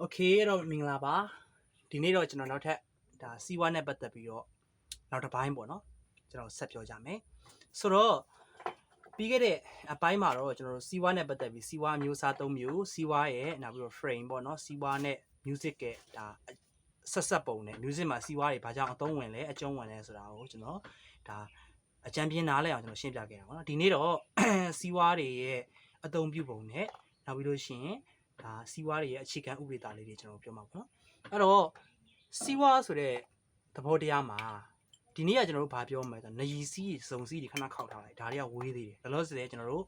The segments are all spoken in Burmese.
โอเคအဲ့တော့မင်္ဂလာပါဒီနေ့တော့ကျွန်တော်နောက်ထပ်ဒါစီဝါနဲ့ပတ်သက်ပြီးတော့နောက်တစ်ပိုင်းပေါ့နော်ကျွန်တော်ဆက်ပြောကြမယ်ဆိုတော့ပြီးခဲ့တဲ့အပိုင်းမှာတော့ကျွန်တော်တို့စီဝါနဲ့ပတ်သက်ပြီးစီဝါမျိုးစား၃မျိုးစီဝါရဲ့နောက်ပြီးတော့ frame ပေါ့နော်စီဝါနဲ့ music ရဲ့ဒါဆက်ဆက်ပုံနဲ့ music မှာစီဝါတွေဘာကြောင့်အသုံးဝင်လဲအကျုံးဝင်လဲဆိုတာကိုကျွန်တော်ဒါအကြံပြင်းနားလဲအောင်ကျွန်တော်ရှင်းပြခဲ့တာပေါ့နော်ဒီနေ့တော့ စီဝါတွေရဲ့အသုံးပြုပုံနဲ့နောက်ပြီးလို့ရှိရင် ဒါစီးပွားတွေရဲ့အခြေခံဥပဒေသားလေးတွေကျွန်တော်ပြောမှာပေါ့နော်အဲ့တော့စီးပွားဆိုတဲ့သဘောတရားမှာဒီနေ့ကကျွန်တော်တို့ဘာပြောမလဲဆိုတော့နရီစီးစုံစီးတွေခဏခောက်ထားလိုက်ဒါတွေကဝေးသေးတယ်လောလောဆယ်ကျွန်တော်တို့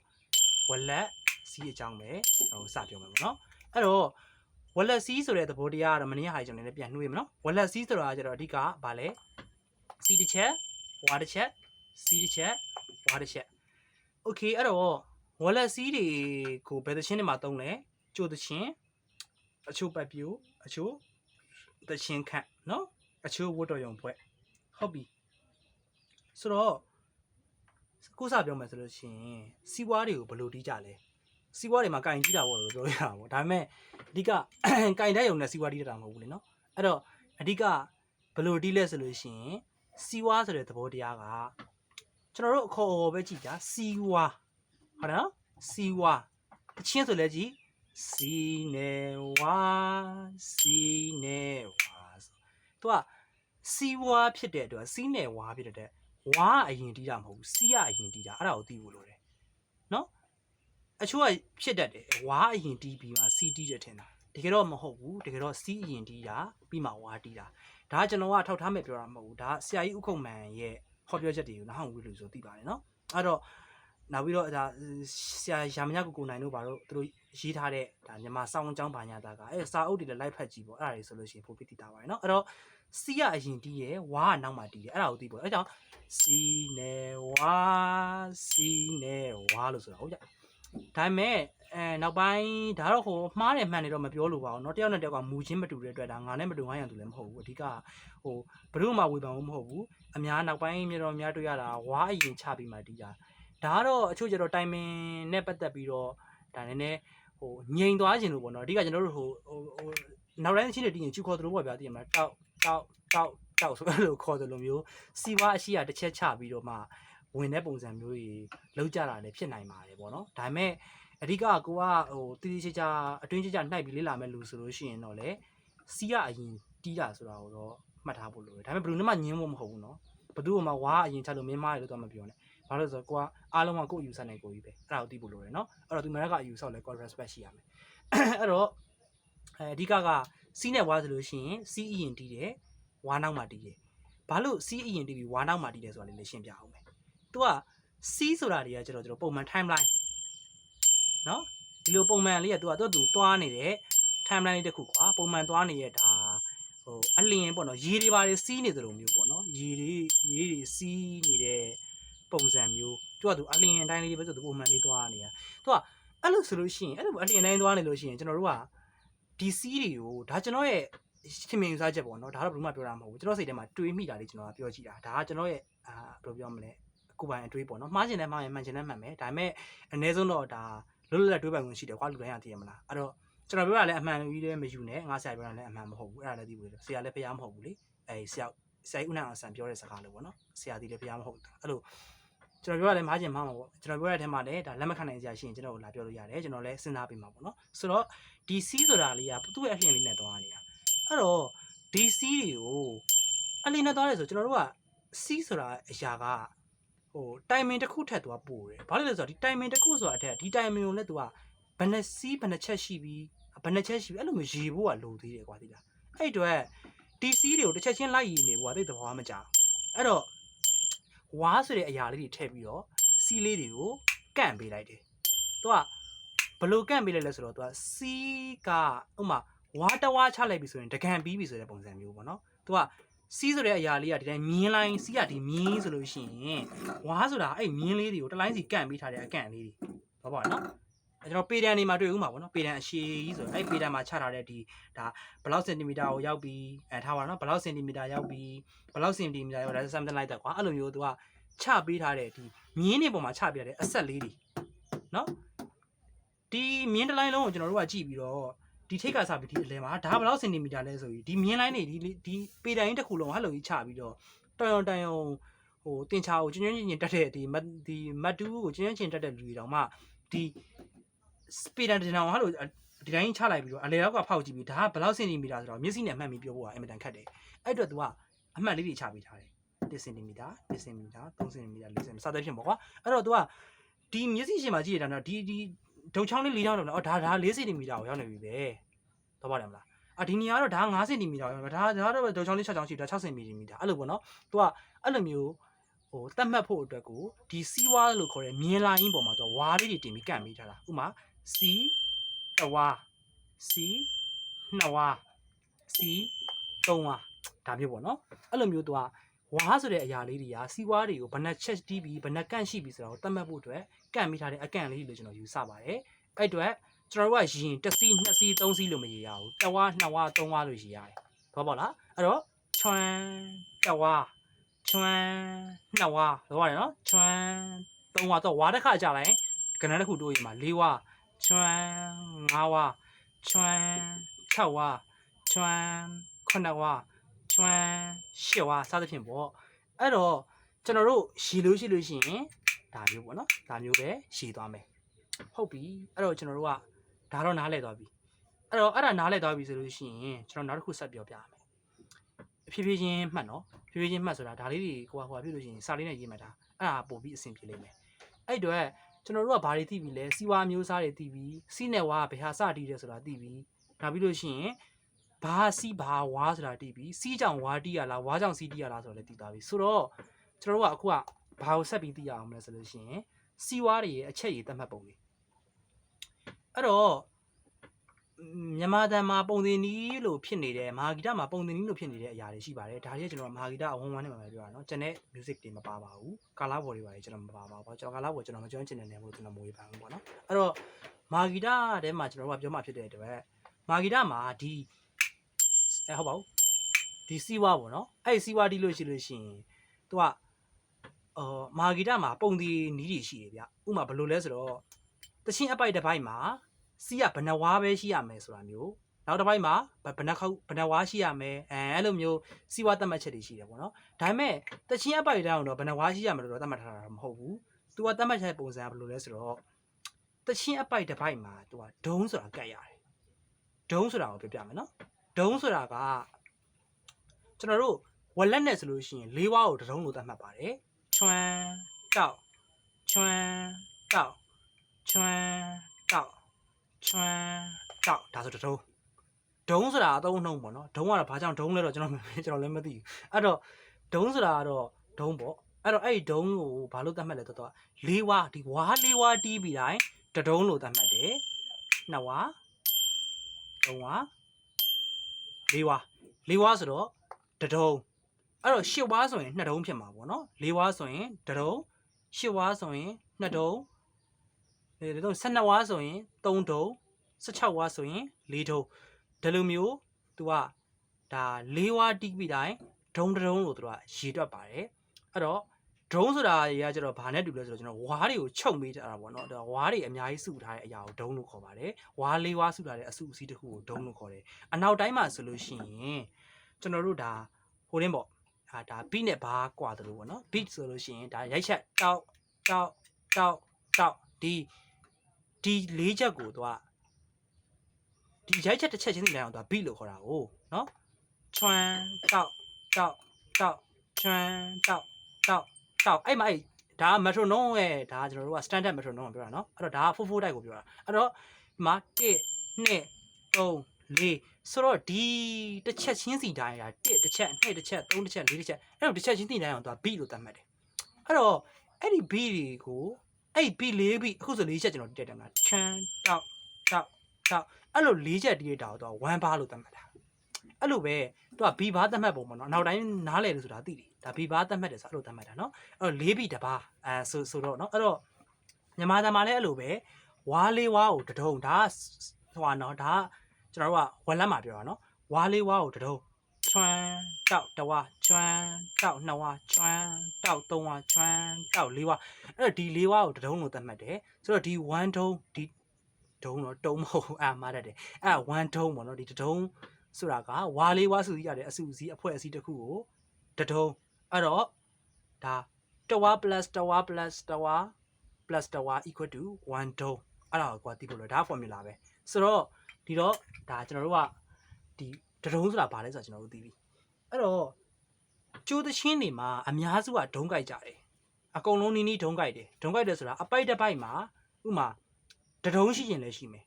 ဝက်လက်စီးအကြောင်းပဲကျွန်တော်တို့စပြောမှာပေါ့နော်အဲ့တော့ဝက်လက်စီးဆိုတဲ့သဘောတရားကတော့မနေ့ကဟာကျွန်တော်လည်းပြန်နှွှေးမယ်နော်ဝက်လက်စီးဆိုတာကကျတော့အဓိကဘာလဲစီးတစ်ချက်ဝါတစ်ချက်စီးတစ်ချက်ဝါတစ်ချက်โอเคအဲ့တော့ဝက်လက်စီးတွေကိုဘယ်သချင်းတွေမှာတုံးလဲ ကျိုးသချင်းအချို့ပတ်ပြိုအချို့သချင်းခန့်နော်အချို့ဝတ်တော်ရုံဖွဲ့ဟုတ်ပြီဆိုတော့ကိုစားပြောမယ်ဆိုလို့ရှိရင်စီးပွားတွေကိုဘယ်လိုတီးကြလဲစီးပွားတွေမှာကင်ကြီးတာပေါ့လို့ပြောရတာပေါ့ဒါပေမဲ့အဓိကကင်တဲ့ရုံနဲ့စီးပွားတီးတတ်တာမဟုတ်ဘူးလေနော်အဲ့တော့အဓိကဘယ်လိုတီးလဲဆိုလို့ရှိရင်စီးပွားဆိုတဲ့သဘောတရားကကျွန်တော်တို့အခေါ်အဝေါ်ပဲကြည့်ကြစီးပွားဟုတ်တယ်နော်စီးပွားတချင်းဆိုလဲကြည့် စီနေဝါစီနေဝါဆိုသူကစီဝါဖြစ်တဲ့အတွက်စီနေဝါဖြစ်တဲ့အတွက်ဝါအရင်တီးတာမဟုတ်ဘူးစီကအရင်တီးတာအဲ့ဒါကိုသိဖို့လိုတယ်နော်အချို့ကဖြစ်တတ်တယ်ဝါအရင်တီးပြီးမှစီတီးတယ်ထင်တာတကယ်တော့မဟုတ်ဘူးတကယ်တော့စီအရင်တီးတာပြီးမှဝါတီးတာဒါကကျွန်တော်ကထောက်ထားမဲ့ပြောတာမဟုတ်ဘူးဒါဆရာကြီးဥခုံမန်ရဲ့ဟောပြောချက်တွေကိုနားဟောင်ဝေးလို့ဆိုသိပါတယ်နော်အဲ့တော့ နောက်ပြီးတော့ဒါဆရာရာမညကိုကိုနိုင်တို့ဘာလို့သူတို့ ရေးထားတဲ့ဒါမြန်မာစောင်းအကြောင်းဘာညာတာကအဲစာအုပ်တွေလည်းလိုက်ဖတ်ကြည့်ပေါ့အဲ့ဒါတွေဆိုလို့ရှိရင်ပိုပြီးတည်တာပါတယ်เนาะအဲ့တော့စီကအရင်တီးရယ်ဝါကနောက်မှတီးတယ်အဲ့ဒါကိုသိပေါ့အဲ့ကြောင့်စီနေဝါစီနေဝါလို့ဆိုတာဟုတ်ကြဒါပေမဲ့အဲနောက်ပိုင်းဒါတော့ဟိုမှားတယ်မှန်တယ်တော့မပြောလို့ပါဘူးเนาะတယောက်နဲ့တယောက်ကမူချင်းမတူတဲ့အတွက်ဒါငါနဲ့မတူငါရံတူလည်းမဟုတ်ဘူးအဓိကဟိုဘယ်သူမှဝေဖန်ဖို့မဟုတ်ဘူးအများနောက်ပိုင်းမြေတော်များတွေ့ရတာဝါအရင်ချပြီးမှတီးတာ ဒါကတော့အချို့ကျတော့တိုင်မင်နဲ့ပတ်သက်ပြီးတော့ဒါနည်းနည်းဟိုငြိမ်သွားခြင်းလို့ပေါ့နော်အဓိကကျွန်တော်တို့ဟိုဟိုဟိုနောက်တိုင်းချင်းတွေတည်ရင်ချူခေါ်သလိုပေါ့ဗျာတည်ရမလားတောက်တောက်တောက်တောက်ဆိုအဲ့လိုခေါ်သလိုမျိုးစီဝါအရှိရတစ်ချက်ချပြီးတော့မှဝင်တဲ့ပုံစံမျိုးကြီးလောက်ကြတာလည်းဖြစ်နိုင်ပါတယ်ပေါ့နော်ဒါပေမဲ့အဓိကကိုကဟိုတည်တည်ချာချာအတွင်းချာချာနှိုက်ပြီးလေ့လာမဲ့လူဆိုလို့ရှိရင်တော့လေစီကအရင်တီးတာဆိုတာကိုတော့မှတ်ထားဖို့လိုတယ်ဒါပေမဲ့ဘယ်သူမှညင်းဖို့မဟုတ်ဘူးနော်ဘယ်သူမှဝါအရင်ချလို့မင်းမားရလို့တော့မပြောနဲ့ ဘာလို့လဲဆိုတော့ကိုကအားလုံးကကိုအယူဆနဲ့ကိုကြီးပဲအဲ့ဒါကိုသိဖို့လိုတယ်နော်အဲ့တော့သူမရက်ကအယူဆောက်လဲကို respect ရှိရမယ်အဲ့တော့အဲအဓိကက C နဲ့ဝါဆိုလို့ရှိရင် C အရင်တီးတယ်ဝါနောက်မှာတီးတယ်ဘာလို့ C အရင်တီးပြီးဝါနောက်မှာတီးတယ်ဆိုတာလေးလည်းရှင်းပြအောင်မယ်သူက C ဆိုတာတွေကကျွန်တော်တို့ပုံမှန် timeline နော်ဒီလိုပုံမှန်လေးကသူကသူ့သူသွားနေတဲ့ timeline လေးတစ်ခုကွာပုံမှန်သွားနေတဲ့ဒါဟိုအလင်းပေါ့နော်ရေတွေပါတွေစီးနေသလိုမျိုးပေါ့နော်ရေတွေရေတွေစီးနေတဲ့ ပုံစံမျိုးသူကသူအလင်းအတိုင်းလေးပဲဆိုသူပုံမှန်လေးသွားနေတာသူကအဲ့လိုဆိုလို့ရှိရင်အဲ့လိုအလင်းအတိုင်းသွားနေလို့ရှိရင်ကျွန်တော်တို့ကဒီစီးတွေကိုဒါကျွန်တော်ရဲ့ခင်မင်ယူဆချက်ပေါ့နော်ဒါတော့ဘယ်သူမှပြောတာမဟုတ်ဘူးကျွန်တော်စိတ်ထဲမှာတွေးမိတာလေးကျွန်တော်ကပြောကြည့်တာဒါကကျွန်တော်ရဲ့အာဘယ်လိုပြောမလဲကိုယ်ပိုင်အတွေးပေါ့နော်မှားချင်တယ်မှားရင်မှန်ချင်တယ်မှန်မယ်ဒါပေမဲ့အ ਨੇ ဆုံးတော့ဒါလွတ်လွတ်လပ်တွေးပိုင်ခွင့်ရှိတယ်ကွာလူတိုင်းရသိရမလားအဲ့တော့ကျွန်တော်ပြောတာလည်းအမှန်ကြီးလည်းမယူနဲ့ငါဆရာပြောတာလည်းအမှန်မဟုတ်ဘူးအဲ့ဒါလည်းသိဖို့ဆရာလည်းဖျားမဟုတ်ဘူးလေအဲဆရာဆရာဦးနိုင်အောင်ဆန်ပြောတဲ့စကားလို့ပေါ့နော်ဆရာဒီလည်းဖျားမဟုတ်ဘူးအဲ့လို ကျွန်တော်ပြောရတယ်မှားချင်မှားမှာပေါ့ကျွန်တော်ပြောရတဲ့ထဲမှာလည်းဒါလက်မခံနိုင်စရာရှိရင်ကျွန်တော်လာပြောလို့ရတယ်ကျွန်တော်လည်းစဉ်းစားပေးမှာပေါ့နော်ဆိုတော့ဒီ C ဆိုတာလေးကသူ့ရဲ့အလျင်လေးနဲ့သွားနေတာအဲ့တော့ဒီ C တွေကိုအလျင်နဲ့သွားတယ်ဆိုကျွန်တော်တို့က C ဆိုတာအရာကဟို timing တစ်ခုထက်သွားပို့တယ်ဘာလို့လဲဆိုတော့ဒီ timing တစ်ခုဆိုတာအထက်ဒီ timing ကိုလည်းသူကဘယ်နှ C ဘယ်နှချက်ရှိပြီးဘယ်နှချက်ရှိပြီးအဲ့လိုမျိုးရေဖို့ကလိုသေးတယ်ကွာဒီလားအဲ့အတွက်ဒီ C တွေကိုတစ်ချက်ချင်းလိုက်ရည်နေဖို့ကသိတဲ့ဘောမကြဘူးအဲ့တော့ ဝါဆိုတဲ့အရာလေးတွေထည့်ပြီးတော့စီးလေးတွေကိုကန့်ပေးလိုက်တယ်။သူကဘယ်လို့ကန့်ပေးလိုက်လဲဆိုတော့သူကစီးကဥမာဝါတဝါချလိုက်ပြီဆိုရင်တကန်ပြီးပြီဆိုတဲ့ပုံစံမျိုးပေါ့နော်။သူကစီးဆိုတဲ့အရာလေးကဒီတိုင်းမြင်းလိုင်းစီးကဒီမြင်းဆိုလို့ရှိရင်ဝါဆိုတာအဲ့မြင်းလေးတွေကိုတစ်လိုင်းစီကန့်ပေးထားတဲ့အကန့်လေးတွေဘာပေါ့နော်။အဲ ကျွန်တော်ပေတန်နေမှာတွေ့ဦးမှာပေါ့နော်ပေတန်အရှည်ကြီးဆိုအဲ့ပေတန်မှာချထားတဲ့ဒီဒါဘလောက်စင်တီမီတာကိုရောက်ပြီးအဲထားပါနော်ဘလောက်စင်တီမီတာရောက်ပြီးဘလောက်စင်တီမီတာရောက်ဒါ something like that ကွာအဲ့လိုမျိုးသူကချပေးထားတဲ့ဒီမြင်းတွေပေါ်မှာချပေးထားတဲ့အဆက်လေးတွေနော်ဒီမြင်းတစ်လိုင်းလုံးကိုကျွန်တော်တို့ကကြည့်ပြီးတော့ဒီထိတ်ကစားပြီးဒီအလဲမှာဒါဘလောက်စင်တီမီတာလဲဆိုပြီးဒီမြင်းလိုင်းတွေဒီဒီပေတန်ကြီးတစ်ခုလုံးဟဲ့လိုကြီးချပြီးတော့တော်ရုံတန်ရုံဟိုတင်ချာကိုကျွန်းကျွန်းချင်းချင်းတက်တဲ့ဒီဒီမတ်တူးကိုကျွန်းကျွန်းချင်းတက်တဲ့လူတွေတောင်မှဒီ စပီဒန်တင်အောင်ဟဲ့လိုဒီတိုင်းချလိုက်ပြီးတော့အလဲရောက်ကဖောက်ကြည့်ပြီးဒါကဘယ်လောက်စင်တီမီတာဆိုတော့မျက်စိနဲ့အမှတ်ပြီးပြောဖို့ကအင်မတန်ခက်တယ်အဲ့အတွက် तू ကအမှတ်လေးတွေချပေးထားတယ်1စင်တီမီတာ2စင်တီမီတာ3စင်တီမီတာ4စင်တီမီတာစသဖြင့်ပေါ့ကွာအဲ့တော့ तू ကဒီမျက်စိရှင်မှာကြည့်ရတာတော့ဒီဒီဒုံချောင်းလေး၄ချောင်းတော့အော်ဒါဒါ4စင်တီမီတာကိုရောက်နေပြီပဲတော့ပါတယ်မလားအာဒီနေရာကတော့ဒါ9စင်တီမီတာရောက်ဒါဒါတော့ဒုံချောင်းလေး6ချောင်းရှိတာ6စင်တီမီတာအဲ့လိုပေါ့နော် तू ကအဲ့လိုမျိုးဟိုတတ်မှတ်ဖို့အတွက်ကိုဒီစီးဝါလို့ခေါ်တဲ့မြင်းလာရင်းပေါ်မှာတော့ဝါးလေးတွေတင်ပြီးကန့်ပေးထားတာဥမာ စီတဝါစီနှစ်ဝါစီသုံးဝါဒါမျိုးပေါ့နော်အဲ့လိုမျိုး तू ကဝါးဆိုတဲ့အရာလေးတွေကစီးဝါးတွေကိုဘယ်နှချက်တီးပြီးဘယ်နှကန့်ရှိပြီးဆိုတော့တတ်မှတ်ဖို့အတွက်ကန့်ပေးထားတဲ့အကန့်လေးလို့ကျွန်တော်ယူဆပါတယ်အဲ့အတွက်ကျွန်တော်တို့ကရင်တစ်စီးနှစ်စီးသုံးစီးလို့မရရဘူးတဝါနှစ်ဝါသုံးဝါလို့ရရတယ်ဘောပေါ့လားအဲ့တော့ချွန်းတဝါချွန်းနှစ်ဝါဘောပါတယ်နော်ချွန်းသုံးဝါတော့ဝါတစ်ခါကြာလိုက်ကဏ္ဍတစ်ခုတိုးရင်မှာ၄ဝါ ချွန်း၅ဝါချွန်း၆ဝါချွန်းခုနှစ်ဝါချွန်းရှစ်ဝါစသဖြင့်ပေါ့အဲ့တော့ကျွန်တော်တို့ရှည်လို့ရှိလို့ရှိရင်ဒါမျိုးပေါ့နော်ဒါမျိုးပဲရှည်သွားမယ်ဟုတ်ပြီအဲ့တော့ကျွန်တော်တို့ကဒါတော့နားလဲသွားပြီအဲ့တော့အဲ့ဒါနားလဲသွားပြီဆိုလို့ရှိရင်ကျွန်တော်နောက်တစ်ခုဆက်ပြောပြရမယ်ဖြည်းဖြည်းချင်းမှတ်နော်ဖြည်းဖြည်းချင်းမှတ်ဆိုတာဒါလေးတွေကိုကဟိုပြလို့ရှိရင်စာလေးနဲ့ရေးမှတ်တာအဲ့ဒါပို့ပြီးအဆင်ပြေလိမ့်မယ်အဲ့တော့ ကျွန်တော်တို့ကဘာတွေသိပြီလဲစီဝါမျိုးစားတွေသိပြီစီးနဲ့ဝါကဘယ်ဟာစတည်တယ်ဆိုတာသိပြီနောက်ပြီးလို့ရှိရင်ဘာစီးဘာဝါဆိုတာသိပြီစီးကြောင်ဝါတီးရလားဝါကြောင်စီးတီးရလားဆိုတော့လည်းသိသွားပြီဆိုတော့ကျွန်တော်တို့ကအခုကဘာကိုဆက်ပြီးသိရအောင်မလဲဆိုလို့ရှိရင်စီဝါတွေရဲ့အချက်ရည်သတ်မှတ်ပုံတွေအဲ့တော့ မြန်မာတန်မှာပုံစံနီးလို့ဖြစ်နေတယ်မဟာဂီတမှာပုံစံနီးလို့ဖြစ်နေတဲ့အရာတွေရှိပါတယ်ဒါတွေကကျွန်တော်မဟာဂီတအဝန်ဝမ်းနဲ့မှာပြောတာနော်ကျွန်တဲ့ music တွေမပါပါဘူးကာလာဘော်တွေပါတယ်ကျွန်တော်မပါပါဘူးကျွန်တော်ကာလာဘော်ကျွန်တော်မကျွမ်းကျင်တဲ့နယ်မို့ကျွန်တော်မဝေဖန်ဘူးပေါ့နော်အဲ့တော့မဟာဂီတထဲမှာကျွန်တော်တို့ကပြောမှဖြစ်တဲ့အတွက်မဟာဂီတမှာဒီအဲဟုတ်ပါဘူးဒီစီဝါပေါ့နော်အဲ့စီဝါတီးလို့ရှိလို့ရှိရင်သူကအော်မာဂီတမှာပုံသေးနီးတွေရှိတယ်ဗျဥမာဘယ်လိုလဲဆိုတော့တချင်းအပိုက်တစ်ပိုက်မှာ စီးကဘယ်နှဝါပဲရှိရမယ်ဆိုတာမျိုးနောက်တစ်ပိုက်မှာဘယ်နှခေါက်ဘယ်နှဝါရှိရမယ်အဲအဲ့လိုမျိုးစီဝါသတ်မှတ်ချက်တွေရှိတယ်ပေါ့နော်ဒါပေမဲ့တချင်းအပိုက်တောင်တော့ဘယ်နှဝါရှိရမယ်လို့တော့သတ်မှတ်ထားတာမဟုတ်ဘူးသူကသတ်မှတ်ချက်ပုံစံကဘယ်လိုလဲဆိုတော့တချင်းအပိုက်တစ်ပိုက်မှာသူကဒုံးဆိုတာကတ်ရတယ်ဒုံးဆိုတာကိုပြောပြမယ်နော်ဒုံးဆိုတာကကျွန်တော်တို့ဝက်လက်နဲ့ဆိုလို့ရှိရင်လေးဝါးကိုတဒုံးလို့သတ်မှတ်ပါတယ်ချွန်းတောက်ချွန်းတောက်ချွန်းတောက် ချွန်းတောက်ဒါဆိုတဒုံးဒုံးဆိုတာအသုံးနှုံးပေါ့နော်ဒုံးကတော့ဘာကြောင့်ဒုံးလဲတော့ကျွန်တော်ကျွန်တော်လည်းမသိဘူးအဲ့တော့ဒုံးဆိုတာကတော့ဒုံးပေါ့အဲ့တော့အဲ့ဒီဒုံးကိုဘာလို့သတ်မှတ်လဲတော့တော့လေးဝါးဒီဝါးလေးဝါးတီးပြီးတိုင်းတဒုံးလို့သတ်မှတ်တယ်နှစ်ဝါးသုံးဝါးလေးဝါးလေးဝါးဆိုတော့တဒုံးအဲ့တော့ရှစ်ဝါးဆိုရင်နှစ်ဒုံးဖြစ်မှာပေါ့နော်လေးဝါးဆိုရင်တဒုံးရှစ်ဝါးဆိုရင်နှစ်ဒုံးအဲ ဒါတော့12ဝါးဆိုရင်3ဒုံး16ဝါးဆိုရင်4ဒုံးဒီလိုမျိုး तू ကဒါ၄ဝါးတီးပြီးတိုင်းဒုံတဒုံလို့သူကရေတွက်ပါတယ်အဲ့တော့ဒုံဆိုတာတွေကကျတော့ဘာနဲ့တူလဲဆိုတော့ကျွန်တော်ဝါးတွေကိုချုပ်ပေးကြတာပေါ့နော်ဒါဝါးတွေအများကြီးစုထားတဲ့အရာကိုဒုံလို့ခေါ်ပါတယ်ဝါးလေးဝါးစုထားတဲ့အစုအစည်းတစ်ခုကိုဒုံလို့ခေါ်တယ်အနောက်တိုင်းမှာဆိုလို့ရှိရင်ကျွန်တော်တို့ဒါဟိုတင်းပေါ့အာဒါ beat နဲ့ဘာကွာတယ်လို့ပေါ့နော် beat ဆိုလို့ရှိရင်ဒါရိုက်ချက်တောက်တောက်တောက်တောက်ဒီ ဒီလေးချက်ကိုသူကဒီရိုက်ချက်တစ်ချက်ချင်းစီတိုင်းအောင်သူက beat လို့ခေါ်တာကိုနော်ချွန်းတောက်တောက်တောက်ချွန်းတောက်တောက်တောက်အဲ့မှာအဲ့ဒါက metronome ရဲ့ဒါကကျွန်တော်တို့က standard metronome ကိုပြောတာနော်အဲ့တော့ဒါက44တိုက်ကိုပြောတာအဲ့တော့ဒီမှာ1 2 3 4ဆိုတော့ဒီတစ်ချက်ချင်းစီတိုင်းက1တစ်ချက်2တစ်ချက်3တစ်ချက်4တစ်ချက်အဲ့တော့တစ်ချက်ချင်းစီတိုင်းအောင်သူက beat လို့သတ်မှတ်တယ်အဲ့တော့အဲ့ဒီ beat တွေကို အဲ့ဒီ beat ၄ beat အခုဆို၄ချက်ကျွန်တော်တက်တယ်မလားချမ်းတောက်တောက်တောက်အဲ့လို၄ချက်တီးရတာတော့1 bar လို့သတ်မှတ်တာအဲ့လိုပဲသူက B bar သတ်မှတ်ပုံပေါ့နော်နောက်တိုင်းနားလဲလို့ဆိုတာသိတယ်ဒါ B bar သတ်မှတ်တယ်ဆိုအဲ့လိုသတ်မှတ်တာနော်အဲ့တော့၄ beat တစ်ပါအဲဆိုဆိုတော့နော်အဲ့တော့မြန်မာသားမှာလည်းအဲ့လိုပဲဝါလေးဝါကိုတဒုံဒါဟိုဟာနော်ဒါကျွန်တော်တို့ကဝက်လက်မှာပြောတာနော်ဝါလေးဝါကိုတဒုံ ချွန်းတောက်တဝါချွန်းတောက်နှစ်ဝါချွန်းတောက်သုံးဝါချွန်းတောက်လေးဝါအဲ့တော့ဒီလေးဝါကိုတဒုံလို့သတ်မှတ်တယ်ဆိုတော့ဒီ1ဒုံဒီဒဒုံတော့တုံးမဟုတ်ဘူးအာမှားတတ်တယ်အဲ့ဒါ1ဒုံပေါ့နော်ဒီတဒုံဆိုတာကဝါလေးဝါစုစည်းရတဲ့အစုစည်းအဖွဲ့အစည်းတစ်ခုကိုတဒုံအဲ့တော့ဒါတဝါ plus တဝါ plus တဝါ plus တဝါ equal to 1ဒုံအဲ့ဒါကိုကွာသိဖို့လို့ဒါ formula ပဲဆိုတော့ဒီတော့ဒါကျွန်တော်တို့ကဒီ တဒုံဆိုတာဘာလဲဆိုတော့ကျွန်တော်တို့သိပြီအဲ့တော့ကျိုးသချင်းတွေမှာအများစုကဒုံကြိုက်ကြတယ်အကုန်လုံးနီးနီးဒုံကြိုက်တယ်ဒုံကြိုက်တယ်ဆိုတာအပိုက်တစ်ပိုက်မှာဥမာတဒုံရှိရင်လည်းရှိမယ်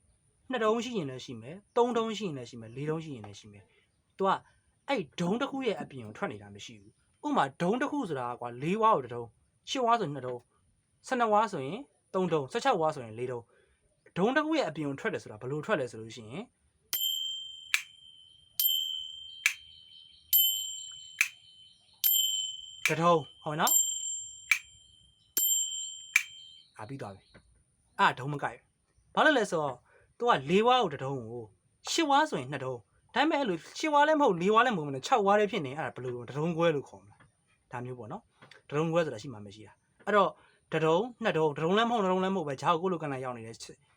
နှစ်ဒုံရှိရင်လည်းရှိမယ်သုံးဒုံရှိရင်လည်းရှိမယ်လေးဒုံရှိရင်လည်းရှိမယ်သူကအဲ့ဒုံတစ်ခုရဲ့အပြင်ကိုထွက်နေတာမရှိဘူးဥမာဒုံတစ်ခုဆိုတာကွာ၄ဝါကိုတဒုံ၈ဝါဆိုနှစ်ဒုံ၁၂ဝါဆိုရင်၃ဒုံ၁၆ဝါဆိုရင်၄ဒုံဒုံတစ်ခုရဲ့အပြင်ကိုထွက်တယ်ဆိုတာဘယ်လိုထွက်လဲဆိုလို့ရှိရင် တဒုံဟုတ်နော်အာပြီးသွားပြီအာဒုံမကြိုက်ဘာလို့လဲဆိုတော့သူက၄ဝါကိုတဒုံကို၈ဝါဆိုရင်2ဒုံဒါပေမဲ့အဲ့လို၈ဝါလည်းမဟုတ်၄ဝါလည်းမဟုတ်ဘူးနဲ့6ဝါလည်းဖြစ်နေအဲ့ဒါဘယ်လိုလဲတဒုံခွဲလို့ခေါ်မလားဒါမျိုးပေါ့နော်တဒုံခွဲဆိုတာရှိမှမရှိတာအဲ့တော့တဒုံ2ဒုံတဒုံလည်းမဟုတ်တဒုံလည်းမဟုတ်ပဲဂျာကိုကိုလိုကန်လိုက်ရောက်နေတယ်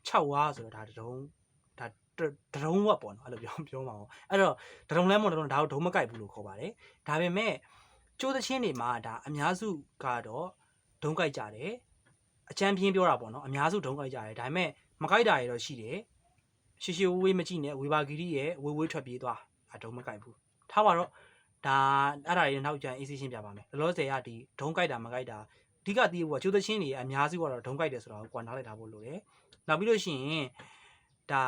6ဝါဆိုတော့ဒါတဒုံဒါတဒုံဝက်ပေါ့နော်အဲ့လိုပြောပြောမှာပေါ့အဲ့တော့တဒုံလည်းမဟုတ်တဒုံဒါကိုဒုံမကိုက်ဘူးလို့ခေါ်ပါတယ်ဒါပေမဲ့ ကျိုးသချင်းတွေမှာဒါအများစုကတော့ဒုံကိုက်ကြတယ်အချမ်းပြင်းပြောတာပေါ့နော်အများစုဒုံကိုက်ကြတယ်ဒါပေမဲ့မကိုက်တာတွေတော့ရှိတယ်ရှေရှေဝေးဝေးမကြည့်နဲ့ဝေဘာဂီရီရဲ့ဝေးဝေးထွက်ပြေးသွားအဒုံမကြိုက်ဘူးထားပါတော့ဒါအဲ့ဒါတွေနောက်ကျရင်အေးဆေးရှင်းပြပါမယ်လောလောဆယ်ကဒီဒုံကြိုက်တာမကြိုက်တာအဓိကတည်ဖို့ကကျိုးသချင်းတွေအများစုကတော့ဒုံကြိုက်တယ်ဆိုတာကိုကွာနားလိုက်ထားဖို့လိုတယ်နောက်ပြီးလို့ရှိရင်ဒါ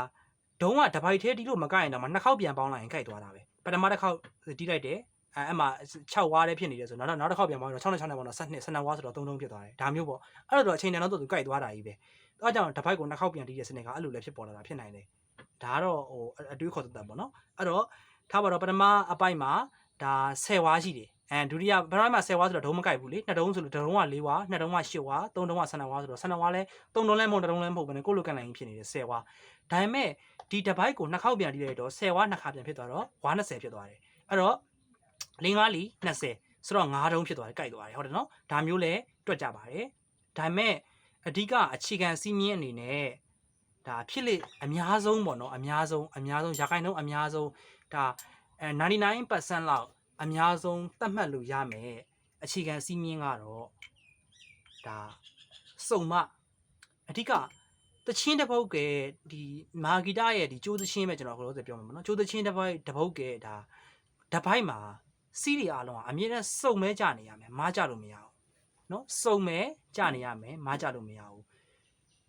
ဒုံကတပိုက်သေးတီးလို့မကြိုက်ရင်တော့မနှစ်ခေါက်ပြန်ပေါင်းလိုက်ရင်ကြိုက်သွားတာပဲပထမတစ်ခေါက်တီးလိုက်တယ် အဲအဲ့မှာ6ဝါးလေးဖြစ်နေတယ်ဆိုတော့နောက်နောက်တစ်ခေါက်ပြန်ပေါင်းတော့6နဲ့6နဲ့ပေါင်းတော့12 12ဝါးဆိုတော့3 3ဖြစ်သွားတယ်ဒါမျိုးပေါ့အဲ့တော့အချိန်တန်တော့သူကြိုက်သွားတာကြီးပဲအဲကြောင့်တပိုက်ကိုနှစ်ခေါက်ပြန်တီးတဲ့စနစ်ကအဲ့လိုလည်းဖြစ်ပေါ်လာတာဖြစ်နိုင်တယ်ဒါကတော့ဟိုအတွေးခေါ်သက်သက်ပေါ့နော်အဲ့တော့ထားပါတော့ပထမအပိုက်မှာဒါ10ဝါရှိတယ်အဲဒုတိယပထမမှာ10ဝါဆိုတော့ဒုံမကိုက်ဘူးလေနှစ်ဒုံဆိုလို့ဒုံက4ဝါနှစ်ဒုံက8ဝါသုံးဒုံက12ဝါဆိုတော့12ဝါလဲသုံးဒုံလဲမဟုတ်ဒုံလဲမဟုတ်ဘဲနဲ့ကိုလိုကန်လိုက်ဖြစ်နေတယ်10ဝါဒါပေမဲ့ဒီတစ်ပိုက်ကိုနှစ်ခေါက်ပြန်တီးလိုက်တော့10ဝါနှစ်ခါပြန်ဖြစ်သွားတော့ဝါ20ဖြစ်သွားတယ်အဲ့တော့ လင်းကားလီ20ဆိုတော့9ဒုံဖြစ်သွားတယ်ကြိုက်သွားတယ်ဟုတ်တယ်နော်ဒါမျိုးလဲတွက်ကြပါတယ်ဒါပေမဲ့အဓိကအခြေခံစီးမြင့်အနေနဲ့ဒါဖြစ်လေအများဆုံးပေါ့နော်အများဆုံးအများဆုံးရာခိုင်နှုန်းအများဆုံးဒါအဲ99%လောက်အများဆုံးသတ်မှတ်လို့ရမယ်အခြေခံစီးမြင့်ကတော့ဒါစုံမအဓိကတချင်းတစ်ပုတ်ကဲဒီမာဂီတာရဲ့ဒီကျိုးသချင်းပဲကျွန်တော်ခလို့ဆိုပြောမှာပေါ့နော်ကျိုးသချင်းတစ်ပုတ်တစ်ပုတ်ကဲဒါဓပိုက်မှာ စီးတွေအားလုံးကအမြဲတမ်းစုံမဲကြနေရမယ်မားကြလို့မရဘူးနော်စုံမဲကြနေရမယ်မားကြလို့မရဘူး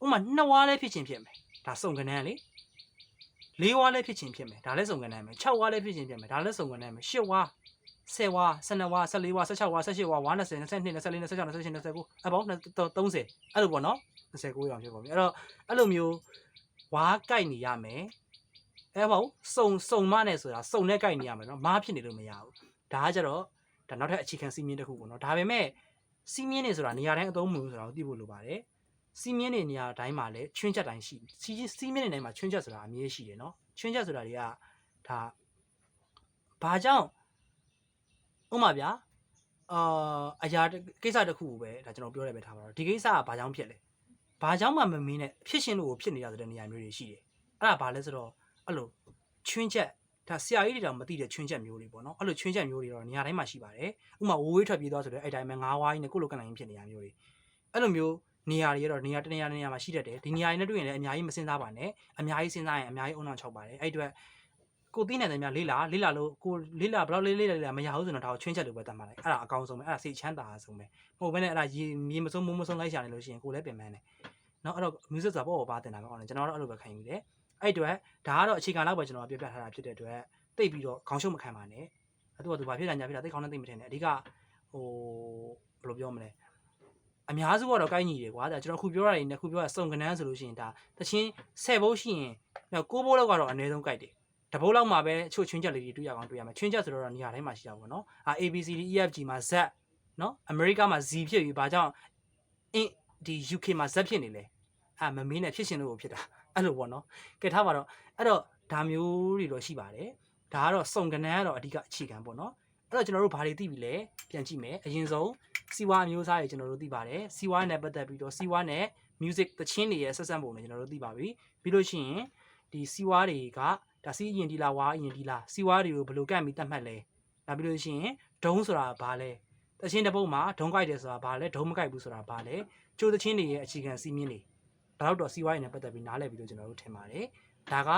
ဥမာနှစ်ဝါးလည်းဖြစ်ချင်းဖြစ်မယ်ဒါစုံကနန်းလေလေးဝါးလည်းဖြစ်ချင်းဖြစ်မယ်ဒါလည်းစုံကနန်းပဲ6ဝါးလည်းဖြစ်ချင်းဖြစ်မယ်ဒါလည်းစုံကနန်းပဲ8ဝါး10ဝါ12ဝါ14ဝါ16ဝါ18ဝါ120 22 24 26 28 29အပေါင်း30အဲ့လိုပေါ့နော်29ရောင်ဖြစ်ပါပြီအဲ့တော့အဲ့လိုမျိုးဝါးကြိုက်နေရမယ်အဲ့ပေါ့စုံစုံမနဲ့ဆိုတာစုံနဲ့ကြိုက်နေရမယ်နော်မားဖြစ်နေလို့မရဘူး ဒါကကြတော့ဒါနောက်ထပ်အခြေခံစီးမြင့်တစ်ခုပေါ့နော်ဒါပေမဲ့စီးမြင့်နေဆိုတာနေရာတိုင်းအသုံးမဝင်ဘူးဆိုတာကိုသိဖို့လိုပါတယ်စီးမြင့်နေနေရာတိုင်းမှာလည်းချွင်းချက်တိုင်းရှိစီးစီးမြင့်နေတိုင်းမှာချွင်းချက်ဆိုတာအမြဲရှိတယ်နော်ချွင်းချက်ဆိုတာတွေကဒါဘာကြောင့်ဥပမာဗျာအာအရာကိစ္စတစ်ခုကိုပဲဒါကျွန်တော်ပြောရပဲထားပါတော့ဒီကိစ္စကဘာကြောင့်ဖြစ်လဲဘာကြောင့်မှမမင်းနဲ့ဖြစ်ရှင်လို့ကိုဖြစ်နေရတဲ့နေရာမျိုးတွေရှိတယ်အဲ့ဒါဘာလဲဆိုတော့အဲ့လိုချွင်းချက် ဒါဆရာကြီးတွေတောင်မသိတဲ့ချွင်းချက်မျိုးတွေပေါ့နော်အဲ့လိုချွင်းချက်မျိုးတွေတော့နေရာတိုင်းမှာရှိပါတယ်ဥပမာဝိုးဝေးထွက်ပြေးသွားဆိုတော့အဲ့တိုင်းမှာငါးဝါးကြီးနဲ့ကိုလိုကန်လိုက်ဖြစ်နေရမျိုးတွေအဲ့လိုမျိုးနေရာတွေကတော့နေရာတနေရာတနေရာမှာရှိတတ်တယ်ဒီနေရာတွေနဲ့တွေ့ရင်လည်းအများကြီးမစင်စားပါနဲ့အများကြီးစဉ်းစားရင်အများကြီးအုံအောင်ချောက်ပါတယ်အဲ့အတွက်ကိုသိနေတဲ့များလေးလာလေးလာလို့ကိုလေးလာဘယ်လောက်လေးလေးလာမရဘူးဆိုတော့ဒါကိုချွင်းချက်လို့ပဲတတ်မှလိုက်အဲ့ဒါအကောင်းဆုံးပဲအဲ့ဒါစိတ်ချမ်းသာဆုံးပဲမဟုတ်ဘဲနဲ့အဲ့ဒါရေမြေမစုံမိုးမစုံလိုက်ရှာနေလို့ရှိရင်ကိုလည်းပင်ပန်းတယ်နော်အဲ့တော့ music ဆိုတာပေါ့ပေါ့ပါတင်တာပဲအောင်တယ်ကျွန်တော်တော့အဲ့လိုပဲခံယူတယ် အဲ့အတွက်ဒါကတော့အခြေခံလောက်ပဲကျွန်တော်ပြပြထားတာဖြစ်တဲ့အတွက်တိတ်ပြီးတော့ခေါင်းရှုပ်မခံပါနဲ့အဲ့တော့သူဘာဖြစ်တာညာဖြစ်တာတိတ်ခေါင်းနဲ့တိတ်မထင်နဲ့အဓိကဟိုဘယ်လိုပြောမလဲအများစုကတော့ကိုင်းညီတယ်ကွာဒါကျွန်တော်ခုပြောရရင်ခုပြောရစုံကနန်းဆိုလို့ရှိရင်ဒါတချင်း10ဘိုးရှိရင်တော့9ဘိုးလောက်ကတော့အနည်းဆုံးကိုက်တယ်တဘိုးလောက်မှာပဲအချို့ချွင်းချက်လေးတွေတွေ့ရအောင်တွေ့ရမယ်ချွင်းချက်ဆိုတော့နေရာတိုင်းမှာရှိတာပေါ့နော်အာ ABCD EFG မှာ Z နော်အမေရိကမှာ Z ဖြစ်ပြီးဘာကြောင့်အင်းဒီ UK မှာ Z ဖြစ်နေလဲအာမမင်းနဲ့ဖြစ်ရှင်လို့ဖြစ်တာ အဲ့လိုပေါ့နော်ကဲထားပါတော့အဲ့တော့ဒါမျိုးတွေတော့ရှိပါတယ်ဒါကတော့စုံကနန်းကတော့အဓိကအခြေခံပေါ့နော်အဲ့တော့ကျွန်တော်တို့ဘာတွေသိပြီလဲပြန်ကြည့်မယ်အရင်ဆုံးစီဝါအမျိုးအစားတွေကျွန်တော်တို့သိပါတယ်စီဝါနဲ့ပတ်သက်ပြီးတော့စီဝါနဲ့ music သချင်းတွေရဲ့ဆက်ဆက်ပုံတွေကျွန်တော်တို့သိပါပြီပြီးလို့ရှိရင်ဒီစီဝါတွေကဒါစီးရင်ဒီလာဝါရင်ဒီလာစီဝါတွေကိုဘယ်လိုကန့်ပြီးတတ်မှတ်လဲနောက်ပြီးလို့ရှိရင်ဒုံးဆိုတာဘာလဲသချင်းတစ်ပုတ်မှာဒုံးကြိုက်တယ်ဆိုတာဘာလဲဒုံးမကြိုက်ဘူးဆိုတာဘာလဲကျိုးသချင်းတွေရဲ့အခြေခံစီးမြင်တွေ ဒါတော့တော့စီးပွားရေးနဲ့ပတ်သက်ပြီးနားလည်ပြီးတော့ကျွန်တော်တို့ထင်ပါတယ်ဒါက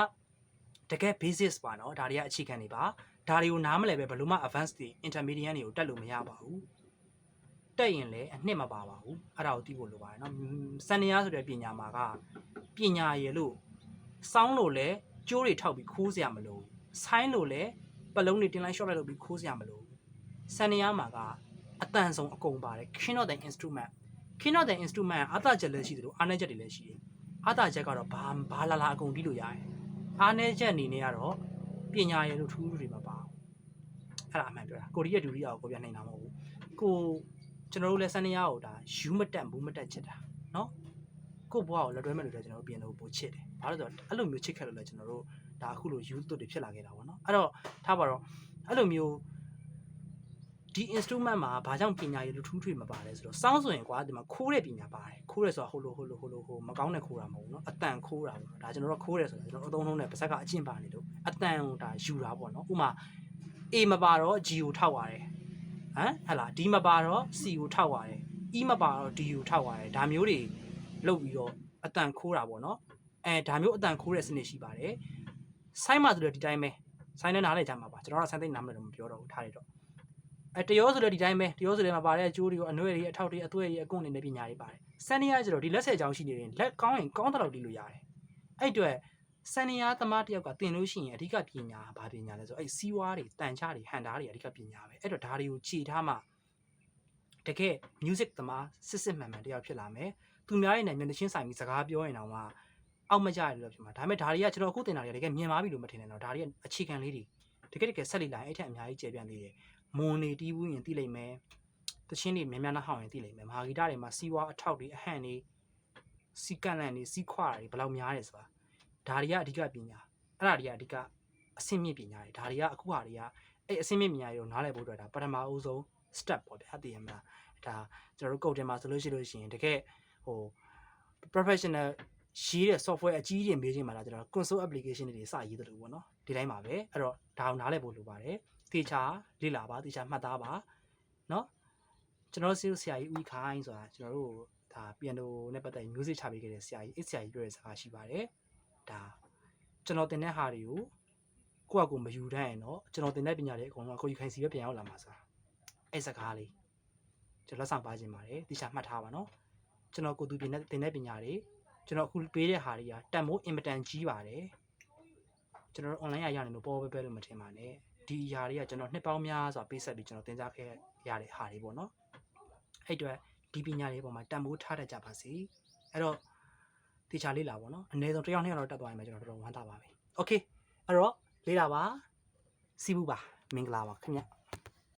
တကယ် basis ပါနော်ဒါတွေကအခြေခံတွေပါဒါတွေကိုနားမလည်ပဲဘယ်လိုမှ advance တွေ intermediate တွေကိုတက်လို့မရပါဘူးတက်ရင်လည်းအနှစ်မပါပါဘူးအဲ့ဒါကိုသိဖို့လိုပါတယ်နော်စန္ဒရားဆိုတဲ့ပညာမှာကပညာရည်လို့စောင်းလို့လည်းကျိုးတွေထောက်ပြီးခိုးစရာမလိုဘူးဆိုင်းလို့လည်းပလုံးတွေတင်လိုက် short လိုက်လုပ်ပြီးခိုးစရာမလိုဘူးစန္ဒရားမှာကအတန်ဆုံးအကုန်ပါတယ် king of the instrument king of the instrument အသာချက်လည်းရှိသလိုအားနည်းချက်တွေလည်းရှိတယ်အသာချက်ကတော့ဘာဘာလာလာအကုန်တီးလို့ရတယ်အားနည်းချက်အနေနဲ့ကတော့ပညာရည်လို့ထူးထူးတွေမပါဘူးအဲ့ဒါအမှန်ပြောတာကိုရီးယားဒူရီယာကိုကိုပြနိုင်တာမဟုတ်ဘူးကို ကျွန်တော်တို့လည်းစနေရကိုဒါယူမတက်ဘူးမတက်ချစ်တာเนาะကို့ဘွားကိုလက်တွဲမဲ့လို့လည်းကျွန်တော်တို့ပြင်လို့ပို့ချစ်တယ်ဘာလို့လဲဆိုတော့အဲ့လိုမျိုးချစ်ခဲ့လို့လည်းကျွန်တော်တို့ဒါအခုလိုယူသွတ်တွေဖြစ်လာခဲ့တာပေါ့နော်အဲ့တော့ထားပါတော့အဲ့လိုမျိုး ဒီ instrument မှာဘာကြောင့်ပညာရည်လူထူးထွေမပါလဲဆိုတော့စောင်းဆိုရင်ကွာဒီမှာခိုးတဲ့ပညာပါတယ်ခိုးရဲဆိုတာဟိုလိုဟိုလိုဟိုလိုဟိုမကောင်းတဲ့ခိုးတာမဟုတ်ဘူးเนาะအတန်ခိုးတာပေါ့ဒါကျွန်တော်တို့ခိုးရဲဆိုတာကျွန်တော်အသုံးလုံးနဲ့ပါဇက်ကအကျင့်ပါနေလို့အတန်ကိုဒါယူတာပေါ့နော်ဥမာ A မပါတော့ G ကိုထောက်ရတယ် ဟမ်ဟဲ့လား D မပါတော့ C ကိုထောက်ရတယ် E မပါတော့ D ကိုထောက်ရတယ်ဒါမျိုးတွေလုပ်ပြီးတော့အတန်ခိုးတာပေါ့နော်အဲဒါမျိုးအတန်ခိုးတဲ့စနစ်ရှိပါတယ်ဆိုင်းမှာဆိုတော့ဒီတိုင်းပဲဆိုင်းနဲ့နားလဲကြမှာပါကျွန်တော်ကဆိုင်းသိနားမလဲတော့မပြောတော့ဘူးထားလိုက်တော့ အဲတရောဆိုတော့ဒီတိုင်းပဲတရောဆိုလည်းမှာပါတဲ့အကျိုးတွေကိုအနှွဲ့တွေအထောက်တွေအသွဲ့တွေအကွန့်တွေနဲ့ပညာတွေပါတယ်စန်နီယာကျတော့ဒီလက်ဆက်ချောင်းရှိနေရင်လက်ကောင်းရင်ကောင်းတဲ့လောက်တီးလို့ရတယ်အဲ့အတွက်စန်နီယာသမားတယောက်ကတင်လို့ရှိရင်အဓိကပညာကဘာပညာလဲဆိုတော့အဲ့စီးဝါးတွေတန်ချတွေဟန်တာတွေအဓိကပညာပဲအဲ့တော့ဒါတွေကိုခြေထားမှတကယ် music သမားစစ်စစ်မှန်မှန်တယောက်ဖြစ်လာမယ်။သူများရဲ့နဲ့မျက်နှာချင်းဆိုင်ပြီးစကားပြောရင်တော့မှအောက်မကြရလို့ဖြစ်မှာ။ဒါပေမဲ့ဒါတွေကကျွန်တော်အခုတင်တာတွေကတကယ်မြင်ပါပြီလို့မထင်နဲ့တော့ဒါတွေကအခြေခံလေးတွေတကယ်တကယ်ဆက်လိမ့်လာရင်အဲ့ထက်အများကြီးကျေပြန့်သေးတယ်။ မွန်နေတီးဘူးရင်သိလိမ့်မယ်။တချင်းတွေများများနှဟောင်းရင်သိလိမ့်မယ်။မဟာဂီတတွေမှာစီးဝါအထောက်တွေအဟန့်တွေစီကန့်လန့်တွေစီးခွာတွေဘယ်လောက်များတယ်ဆိုတာဒါတွေကအဓိကပညာ။အဲ့ဒါတွေကအဓိကအဆင့်မြင့်ပညာတွေဒါတွေကအခုဟာတွေကအဲ့အဆင့်မြင့်ပညာတွေကိုနားလည်ဖို့အတွက်ဒါပထမအဦးဆုံး step ပေါ့ဗျာသိရမလား။ဒါကျွန်တော်တို့ကုတ်တင်မှာဆိုလို့ရှိလို့ရှိရင်တကယ်ဟို professional ရေးတဲ့ software အကြီးကြီးမေးခြင်းမှာလားကျွန်တော် console application တွေစရေးတယ်လို့ပေါ့နော်ဒီတိုင်းပါပဲအဲ့တော့ဒါအောင်နားလည်ဖို့လိုပါတယ် တေချာလေ့လာပါတေချာမှတ်သားပါနော်ကျွန်တော်ဆီဆရာကြီးဦးခိုင်းဆိုတာကျွန်တော်တို့ဒါ piano နဲ့ပတ်သက် music ချပေးခဲ့တဲ့ဆရာကြီးအဆရာကြီးပြောတဲ့စကားရှိပါတယ်ဒါကျွန်တော်တင်တဲ့ဟာတွေကိုကိုယ့်အကူမယူတတ်ရင်တော့ကျွန်တော်တင်တဲ့ပညာတွေအကုန်လုံးကိုယူခိုင်းစီပဲပြန်ရောက်လာမှာဆိုတာအဲ့စကားလေးကျွန်တော်လက်ဆောင်ပါခြင်းပါတယ်တိကျမှတ်ထားပါနော်ကျွန်တော်ကိုသူပြင်တဲ့တင်တဲ့ပညာတွေကျွန်တော်အခုပေးတဲ့ဟာတွေကတန်မိုးအင်မတန်ကြီးပါတယ်ကျွန်တော်တို့ online ရရနေလို့ပေါ်ပဲပဲလို့မထင်ပါနဲ့ ဒီအရာတွေကကျွန်တော်နှစ်ပေါင်းများစွာပေးဆက်ပြီးကျွန်တော်သင်ကြားခဲ့ရတဲ့ဟာတွေပေါ့နော်အဲ့အတွက်ဒီပညာတွေပေါ်မှာတန်မိုးထားတတ်ကြပါစေအဲ့တော့တေချာလေးလာပေါ့နော်အနည်းဆုံးတစ်ယောက်နှစ်ယောက်တော့တက်သွားရင်ပဲကျွန်တော်တော်တော်ဝမ်းသာပါပြီโอเคအဲ့တော့လေးလာပါစီဘူးပါမင်္ဂလာပါခင်ဗျ